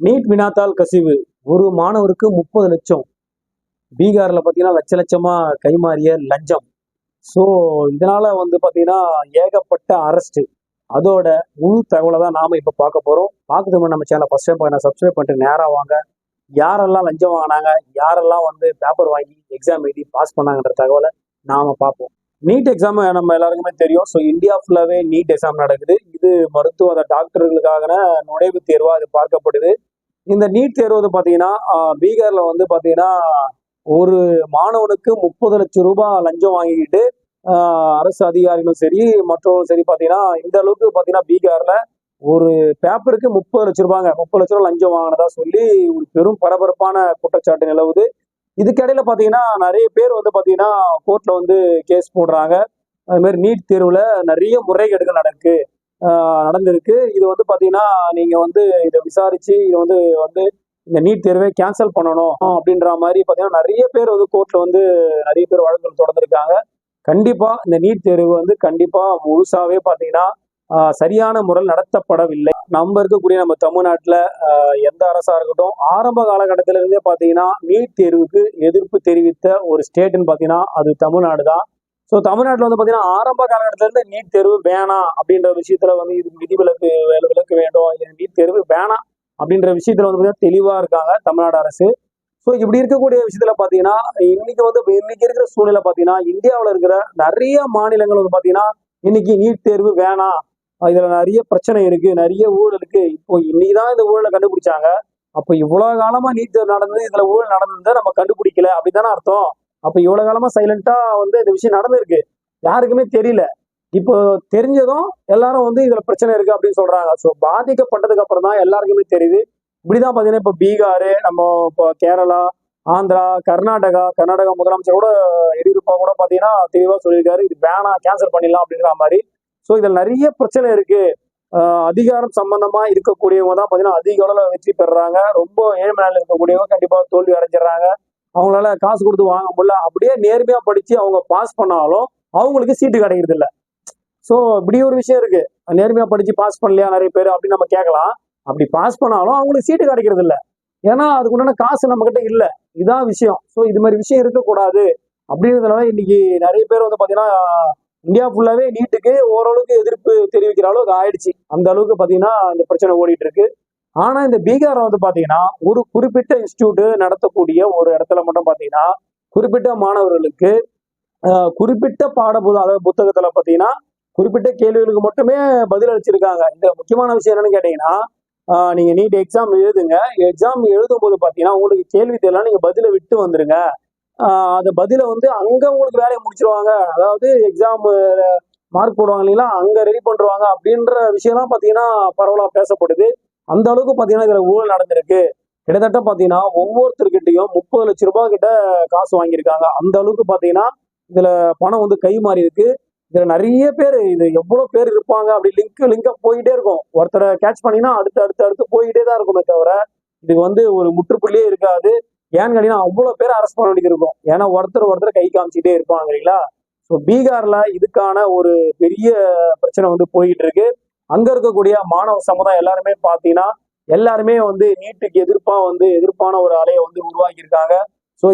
NEET வினாத்தால் கசிவு. ஒரு மாணவருக்கு முப்பது லட்சம். பீகாரில் பார்த்தீங்கன்னா லட்ச லட்சமா கைமாறிய லஞ்சம். ஸோ இதனால வந்து பார்த்தீங்கன்னா ஏகப்பட்ட அரெஸ்ட் அதோட முழு தகவலை தான் நாம இப்போ பார்க்க போறோம். பார்க்கறது நம்ம சேனலை ஃபர்ஸ்ட் டைம் பார்க்க சப்ஸ்கிரைப் பண்ணிட்டு நேராக வாங்க. யாரெல்லாம் லஞ்சம் வாங்கினாங்க யாரெல்லாம் வந்து பேப்பர் வாங்கி எக்ஸாம் எழுதி பாஸ் பண்ணாங்கன்ற தகவலை நாம பார்ப்போம். நீட் எக்ஸாம் நம்ம எல்லாருக்குமே தெரியும். ஸோ இந்தியா ஃபுல்லாவே நீட் எக்ஸாம் நடக்குது. இது மருத்துவ டாக்டர்களுக்காக டாக்டர்களுக்கான நுழைவுத் தேர்வாக அது பார்க்கப்படுது. இந்த நீட் தேர்வு வந்து பார்த்தீங்கன்னா பீகாரில் வந்து பார்த்தீங்கன்னா ஒரு மாணவனுக்கு முப்பது லட்சம் ரூபாய் லஞ்சம் வாங்கிக்கிட்டு அரசு அதிகாரிகளும் சரி மற்றவங்களும் சரி பார்த்தீங்கன்னா இந்த அளவுக்கு பார்த்தீங்கன்னா பீகாரில் ஒரு பேப்பருக்கு முப்பது லட்சம் ரூபாங்க. முப்பது லட்ச ரூபாய் லஞ்சம் வாங்கினதா சொல்லி ஒரு பெரும் பரபரப்பான குற்றச்சாட்டு நிலவுது. இதுக்கிடையில பார்த்தீங்கன்னா நிறைய பேர் வந்து பார்த்தீங்கன்னா கோர்ட்டில் வந்து கேஸ் போடுறாங்க. அது மாதிரி நீட் தேர்வில் நிறைய முறைகேடுகள் நடக்கு நடந்திருக்கு. இது வந்து பார்த்தீங்கன்னா நீங்கள் வந்து இதை விசாரித்து இது வந்து வந்து இந்த நீட் தேர்வை கேன்சல் பண்ணணும் அப்படின்ற மாதிரி பார்த்தீங்கன்னா நிறைய பேர் வந்து கோர்ட்டில் வந்து நிறைய பேர் வழக்குகள் தொடர்ந்துருக்காங்க. கண்டிப்பாக இந்த நீட் தேர்வு வந்து கண்டிப்பாக முழுசாகவே பார்த்தீங்கன்னா சரியான முறையில் நடத்தப்படவில்லை. நம்ம இருக்கக்கூடிய நம்ம தமிழ்நாட்டில் எந்த அரசா இருக்கட்டும் ஆரம்ப காலகட்டத்திலிருந்தே பார்த்தீங்கன்னா நீட் தேர்வுக்கு எதிர்ப்பு தெரிவித்த ஒரு ஸ்டேட்னு பார்த்தீங்கன்னா அது தமிழ்நாடு தான். ஸோ தமிழ்நாட்டில் வந்து பார்த்தீங்கன்னா ஆரம்ப காலகட்டத்தில இருந்து நீட் தேர்வு வேணாம் அப்படின்ற விஷயத்துல வந்து இது விதிவிலக்கு விலக்கு வேண்டும். நீட் தேர்வு வேணாம் அப்படின்ற விஷயத்துல வந்து பார்த்தீங்கன்னா தெளிவாக இருக்காங்க தமிழ்நாடு அரசு. ஸோ இப்படி இருக்கக்கூடிய விஷயத்துல பார்த்தீங்கன்னா இன்னைக்கு வந்து இன்னைக்கு இருக்கிற சூழ்நிலை பார்த்தீங்கன்னா இந்தியாவில் இருக்கிற நிறைய மாநிலங்கள் வந்து பார்த்தீங்கன்னா இன்னைக்கு நீட் தேர்வு வேணாம். இதுல நிறைய பிரச்சனை இருக்கு நிறைய ஊழல் இருக்கு இப்போ இன்னைக்குதான் இந்த ஊழலை கண்டுபிடிச்சாங்க. அப்போ இவ்வளவு காலமா நீட் நடந்தது இதுல ஊழல் நடந்தது நம்ம கண்டுபிடிக்கல. அப்படிதானே அர்த்தம்? அப்ப இவ்வளவு காலமா சைலண்டா வந்து இந்த விஷயம் நடந்திருக்கு. யாருக்குமே தெரியல. இப்போ தெரிஞ்சதும் எல்லாரும் வந்து இதுல பிரச்சனை இருக்கு அப்படின்னு சொல்றாங்க. ஸோ பாதிக்கப்பட்டதுக்கு அப்புறம் தான் எல்லாருக்குமே தெரியுது. இப்படிதான் பாத்தீங்கன்னா இப்போ பீகார் நம்ம இப்போ கேரளா ஆந்திரா கர்நாடகா கர்நாடகா முதலமைச்சர் கூட எடியூரப்பா கூட பாத்தீங்கன்னா தெளிவா சொல்லியிருக்காரு. இது வேணாம் கேன்சல் பண்ணிடலாம் அப்படிங்கிற மாதிரி. ஸோ இதில் நிறைய பிரச்சனை இருக்கு. அதிகாரம் சம்பந்தமா இருக்கக்கூடியவங்க தான் பார்த்தீங்கன்னா அதிக அளவில் வெற்றி பெறுறாங்க. ரொம்ப ஏழ்மை நிலையில இருக்கக்கூடியவங்க கண்டிப்பாக தோல்வி அடைஞ்சிடுறாங்க. அவங்களால காசு கொடுத்து வாங்க முடியல. அப்படியே நேர்மையாக படித்து அவங்க பாஸ் பண்ணாலும் அவங்களுக்கு சீட்டு கிடைக்கிறது இல்லை. ஸோ இப்படி ஒரு விஷயம் இருக்கு. நேர்மையாக படித்து பாஸ் பண்ணலையா நிறைய பேர் அப்படின்னு நம்ம கேட்கலாம். அப்படி பாஸ் பண்ணாலும் அவங்களுக்கு சீட்டு கிடைக்கிறது இல்லை. ஏன்னா அதுக்கு உண்டான காசு நம்ம கிட்ட இல்ல. இதான் விஷயம். ஸோ இது மாதிரி விஷயம் இருக்கக்கூடாது. அப்படின்றதுனால இன்னைக்கு நிறைய பேர் வந்து பார்த்தீங்கன்னா இந்தியா ஃபுல்லாவே நீட்டுக்கு ஓரளவுக்கு எதிர்ப்பு தெரிவிக்கிற அளவுக்கு ஆயிடுச்சு. அந்த அளவுக்கு பாத்தீங்கன்னா இந்த பிரச்சனை ஓடிட்டு இருக்கு ஆனா இந்த பீகார் வந்து பாத்தீங்கன்னா ஒரு குறிப்பிட்ட இன்ஸ்டியூட் நடத்தக்கூடிய ஒரு இடத்துல மட்டும் பாத்தீங்கன்னா குறிப்பிட்ட மாணவர்களுக்கு குறிப்பிட்ட பாட புத அதாவது புத்தகத்துல பாத்தீங்கன்னா குறிப்பிட்ட கேள்விகளுக்கு மட்டுமே பதில் அளிச்சிருக்காங்க. இந்த முக்கியமான விஷயம் என்னன்னு கேட்டீங்கன்னா நீங்க நீட் எக்ஸாம் எழுதுங்க. எக்ஸாம் எழுதும் போது பாத்தீங்கன்னா உங்களுக்கு கேள்வி தெரியலாம் நீங்க பதில விட்டு வந்துருங்க. அந்த பதில வந்து அங்க உங்களுக்கு வேலையை முடிச்சிருவாங்க. அதாவது எக்ஸாம் மார்க் போடுவாங்க இல்லைங்களா? அங்க ரெடி பண்ணிருவாங்க அப்படின்ற விஷயம்லாம் பாத்தீங்கன்னா பரவலா பேசப்படுது. அந்த அளவுக்கு பாத்தீங்கன்னா இதுல ஊழல் நடந்திருக்கு. கிட்டத்தட்ட பாத்தீங்கன்னா ஒவ்வொருத்தர்கிட்டயும் முப்பது லட்சம் ரூபாய் கிட்ட காசு வாங்கியிருக்காங்க. அந்த அளவுக்கு பாத்தீங்கன்னா இதுல பணம் வந்து கை மாறி இருக்கு. இதுல நிறைய பேர் இது எவ்வளவு பேர் இருப்பாங்க அப்படி லிங்க் லிங்கா போயிட்டே இருக்கும். ஒருத்தரை கேட்ச் பண்ணீங்கன்னா அடுத்து அடுத்து அடுத்து போயிட்டே தான் இருக்குமே தவிர இதுக்கு வந்து ஒரு முற்றுப்புள்ளியே இருக்காது. ஏன்னு கேட்டீங்கன்னா அவ்வளவு பேர் அரெஸ்ட் பண்ண வேண்டியது இருக்கும். ஏன்னா ஒருத்தர் ஒருத்தர் கை காமிச்சிட்டே இருப்பாங்க இல்லைங்களா? ஸோ பீகார்ல இதுக்கான ஒரு பெரிய பிரச்சனை வந்து போயிட்டு இருக்கு. அங்க இருக்கக்கூடிய மாணவ சமுதாயம் எல்லாருமே பாத்தீங்கன்னா எல்லாருமே வந்து நீட்டுக்கு எதிர்ப்பா வந்து எதிர்ப்பான ஒரு அலையை வந்து உருவாக்கி இருக்காங்க ஸோ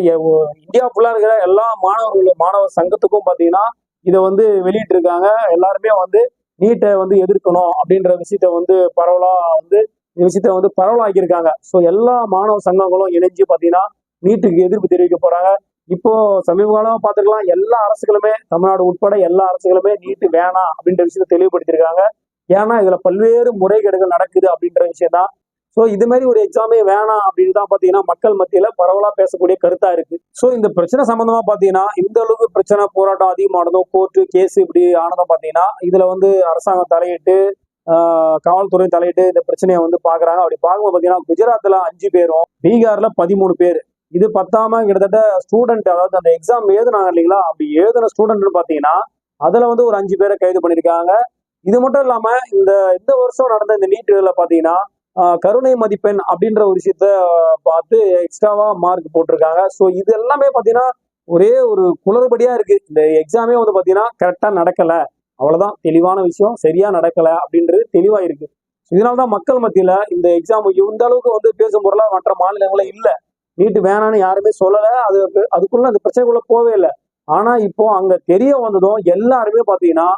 இந்தியா ஃபுல்லா இருக்கிற எல்லா மாணவர்கள் மாணவ சங்கத்துக்கும் பாத்தீங்கன்னா இதை வந்து வெளியிட்டு இருக்காங்க எல்லாருமே வந்து நீட்டை வந்து எதிர்க்கணும் அப்படின்ற விஷயத்த வந்து பரவலா வந்து விஷயத்த வந்து பரவலாக்கியிருக்காங்க ஸோ எல்லா மாணவ சங்கங்களும் இணைஞ்சு பார்த்தீங்கன்னா நீட்டுக்கு எதிர்ப்பு தெரிவிக்க போறாங்க. இப்போ சமீப காலமாக பார்த்துக்கலாம் எல்லா அரசுகளுமே தமிழ்நாடு உட்பட எல்லா அரசுகளுமே நீட்டு வேணாம் அப்படின்ற விஷயத்தை தெளிவுபடுத்தியிருக்காங்க. ஏன்னா இதுல பல்வேறு முறைகேடுகள் நடக்குது அப்படின்ற விஷயம் தான் ஸோ இது மாதிரி ஒரு எக்ஸாமே வேணாம் அப்படின்னு தான் பார்த்தீங்கன்னா மக்கள் மத்தியில பரவலாக பேசக்கூடிய கருத்தா இருக்கு. ஸோ இந்த பிரச்சனை சம்பந்தமா பார்த்தீங்கன்னா இந்த அளவுக்கு பிரச்சனை போராட்டம் அதிகமானதும் கோர்ட்டு கேஸ் இப்படி ஆனதும் பார்த்தீங்கன்னா இதுல வந்து அரசாங்கம் தலையிட்டு காவல்துறை தலையிட்டு இந்த பிரச்சனையை வந்து பாக்குறாங்க அப்படி பார்க்கும்போது பாத்தீங்கன்னா குஜராத்ல அஞ்சு பேரும் பீகார்ல பதிமூணு பேர். இது பத்தாம கிட்டத்தட்ட ஸ்டூடெண்ட் அதாவது அந்த எக்ஸாம் எழுதுனாங்க இல்லைங்களா? அப்படி எழுதின ஸ்டூடெண்ட்னு பாத்தீங்கன்னா அதுல வந்து ஒரு அஞ்சு பேரை கைது பண்ணிருக்காங்க. இது மட்டும் இல்லாம இந்த இந்த வருஷம் நடந்த இந்த நீட்டுல பாத்தீங்கன்னா கருணை மதிப்பெண் அப்படின்ற ஒரு விஷயத்த பார்த்து எக்ஸ்ட்ராவா மார்க் போட்டிருக்காங்க. ஸோ இது எல்லாமே பாத்தீங்கன்னா ஒரே ஒரு குளறுபடியா இருக்கு. இந்த எக்ஸாமே வந்து பாத்தீங்கன்னா கரெக்டா நடக்கல. அவ்வளவுதான். தெளிவான விஷயம். சரியா நடக்கல அப்படின்றது தெளிவா இருக்கு இதனாலதான் மக்கள் மத்தியில இந்த எக்ஸாம் இந்த அளவுக்கு வந்து பேசும் பொருளா மற்ற மாநிலங்கள இல்ல. நீட்டு வேணான்னு யாருமே சொல்லல. அது அதுக்குள்ள அந்த பிரச்சனைக்குள்ள போவே இல்லை. ஆனா இப்போ அங்க தெரிய வந்ததும் எல்லாருமே பாத்தீங்கன்னா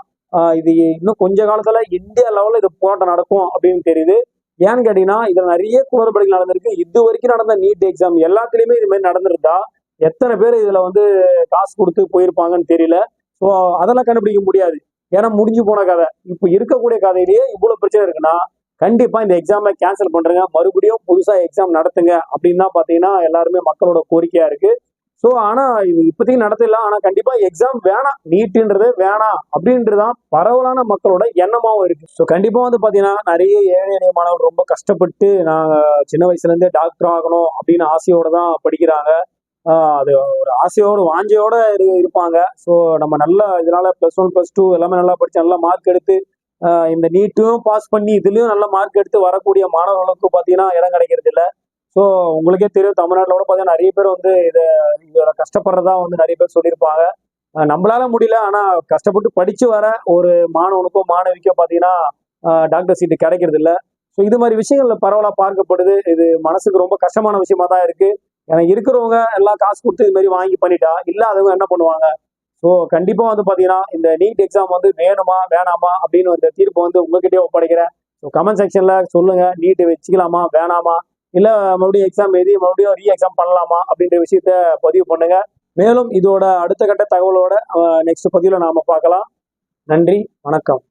இது இன்னும் கொஞ்ச காலத்துல இந்தியா லெவல்ல இது போராட்டம் நடக்கும் அப்படின்னு தெரியுது. ஏன்னு கேட்டீங்கன்னா இதுல நிறைய குளறுபடிகள் நடந்திருக்கு. இது வரைக்கும் நடந்த நீட் எக்ஸாம் எல்லாத்துலயுமே இது மாதிரி நடந்திருந்தா எத்தனை பேர் இதுல வந்து காசு கொடுத்து போயிருப்பாங்கன்னு தெரியல. ஸோ அதெல்லாம் கண்டுபிடிக்க முடியாது. ஏன்னா முடிஞ்சு போன கதை. இப்போ இருக்கக்கூடிய கதையிலேயே இவ்வளோ பிரச்சனை இருக்குன்னா கண்டிப்பாக இந்த எக்ஸாமை கேன்சல் பண்ணுறேங்க மறுபடியும் புதுசாக எக்ஸாம் நடத்துங்க அப்படின்னு தான் பார்த்தீங்கன்னா எல்லாருமே மக்களோட கோரிக்கையாக இருக்குது ஸோ ஆனால் இது இப்போதைக்கு நடத்திடலாம் ஆனால் கண்டிப்பாக எக்ஸாம் வேணாம். நீட்டுன்றது வேணாம் அப்படின்றதான் பரவலான மக்களோட எண்ணமாகவும் இருக்குது ஸோ கண்டிப்பாக வந்து பார்த்தீங்கன்னா நிறைய ஏழை எளிய மாணவர்கள் ரொம்ப கஷ்டப்பட்டு நாங்கள் சின்ன வயசுலேருந்தே டாக்டர் ஆகணும் அப்படின்னு ஆசையோடு தான் படிக்கிறாங்க. அது ஒரு ஆசையோட வாஞ்சையோட இரு- இருப்பாங்க. ஸோ நம்ம நல்லா இதனால ப்ளஸ் ஒன் ப்ளஸ் டூ எல்லாமே நல்லா படிச்சு நல்லா மார்க் எடுத்து இந்த நீட்டும் பாஸ் பண்ணி இதுலயும் நல்ல மார்க் எடுத்து வரக்கூடிய மாணவர்களுக்கு பார்த்தீங்கன்னா இடம் கிடைக்கிறது இல்லை ஸோ உங்களுக்கே தெரியும் தமிழ்நாட்டில் கூட பார்த்தீங்கன்னா நிறைய பேர் வந்து இதை இதில் கஷ்டப்படுறதா வந்து நிறைய பேர் சொல்லியிருப்பாங்க. நம்மளால முடியல ஆனால் கஷ்டப்பட்டு படிச்சு வர ஒரு மாணவனுக்கோ மாணவிக்கோ பார்த்தீங்கன்னா டாக்டர் சீட்டு கிடைக்கிறது இல்லை ஸோ இது மாதிரி விஷயங்கள்ல பரவலாக பார்க்கப்படுது. இது மனசுக்கு ரொம்ப கஷ்டமான விஷயமா தான் இருக்கு. ஏன்னா இருக்கிறவங்க எல்லாம் காசு கொடுத்து இது மாதிரி வாங்கி பண்ணிட்டா இல்லாதவங்க என்ன பண்ணுவாங்க? ஸோ கண்டிப்பாக வந்து பார்த்தீங்கன்னா இந்த நீட் எக்ஸாம் வந்து வேணுமா வேணாமா அப்படின்னு அந்த தீர்ப்பு வந்து உங்ககிட்டயே ஒப்படைக்கிறேன். ஸோ கமெண்ட் செக்ஷனில் சொல்லுங்கள் நீட்டு வச்சுக்கலாமா வேணாமா? இல்லை மறுபடியும் எக்ஸாம் எழுதி மறுபடியும் ரீ எக்ஸாம் பண்ணலாமா அப்படின்ற விஷயத்த பதிவு பண்ணுங்க. மேலும் இதோட அடுத்த கட்ட தகவலோட நெக்ஸ்ட் பதிவில் நாம் பார்க்கலாம். நன்றி வணக்கம்.